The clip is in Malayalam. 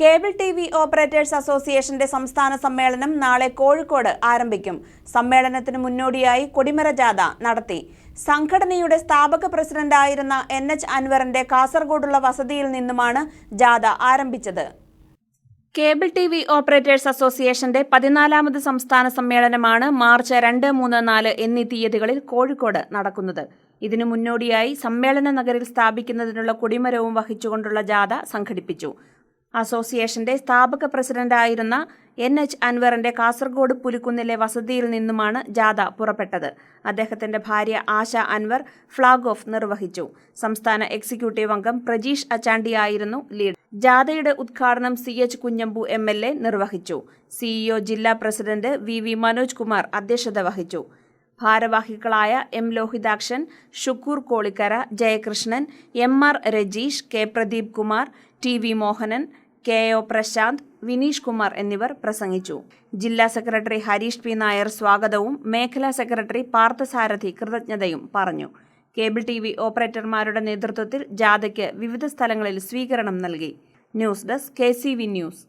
കേബിൾ ടി വി ഓപ്പറേറ്റേഴ്സ് അസോസിയേഷന്റെ സംസ്ഥാന സമ്മേളനം നാളെ കോഴിക്കോട് ആരംഭിക്കും. സമ്മേളനത്തിന് മുന്നോടിയായി കൊടിമര ജാഥ നടത്തി. സംഘടനയുടെ സ്ഥാപക പ്രസിഡന്റായിരുന്ന എൻ എച്ച് അൻവറിന്റെ കാസർഗോഡുള്ള വസതിയിൽ നിന്നുമാണ് ജാഥ ആരംഭിച്ചത്. കേബിൾ ടി വി ഓപ്പറേറ്റേഴ്സ് അസോസിയേഷന്റെ പതിനാലാമത് സംസ്ഥാന സമ്മേളനമാണ് മാർച്ച് രണ്ട് മൂന്ന് നാല് എന്നീ തീയതികളിൽ കോഴിക്കോട് നടക്കുന്നത്. ഇതിനു മുന്നോടിയായി സമ്മേളന നഗരിൽ സ്ഥാപിക്കുന്നതിനുള്ള കൊടിമരവും വഹിച്ചുകൊണ്ടുള്ള ജാഥ സംഘടിപ്പിച്ചു. അസോസിയേഷന്റെ സ്ഥാപക പ്രസിഡന്റായിരുന്ന എൻ എച്ച് അൻവറിന്റെ കാസർഗോഡ് പുലിക്കുന്നിലെ വസതിയിൽ നിന്നുമാണ് ജാഥ പുറപ്പെട്ടത്. അദ്ദേഹത്തിന്റെ ഭാര്യ ആശ അൻവർ ഫ്ളാഗ് ഓഫ് നിർവഹിച്ചു. സംസ്ഥാന എക്സിക്യൂട്ടീവ് അംഗം പ്രജീഷ് അച്ചാണ്ടിയായിരുന്നു ലീഡ്. ജാഥയുടെ ഉദ്ഘാടനം C H Kunhambu M L A നിർവഹിച്ചു. സിഇഒ ജില്ലാ president V V Manoj Kumar അധ്യക്ഷത വഹിച്ചു. ഭാരവാഹികളായ M Lohithakshan Shukkoor Kolikkara Jayakrishnan M R Rajeesh K Pradeep Kumar T V Mohanan K O Prashanth Vineesh Kumar എന്നിവർ പ്രസംഗിച്ചു. ജില്ലാ സെക്രട്ടറി ഹരീഷ് പി. നായർ സ്വാഗതവും മേഖലാ സെക്രട്ടറി പാർത്ഥസാരഥി കൃതജ്ഞതയും പറഞ്ഞു. കേബിൾ ടി വി ഓപ്പറേറ്റർമാരുടെ നേതൃത്വത്തിൽ ജാഥയ്ക്ക് വിവിധ സ്ഥലങ്ങളിൽ സ്വീകരണം നൽകി. News desk K news.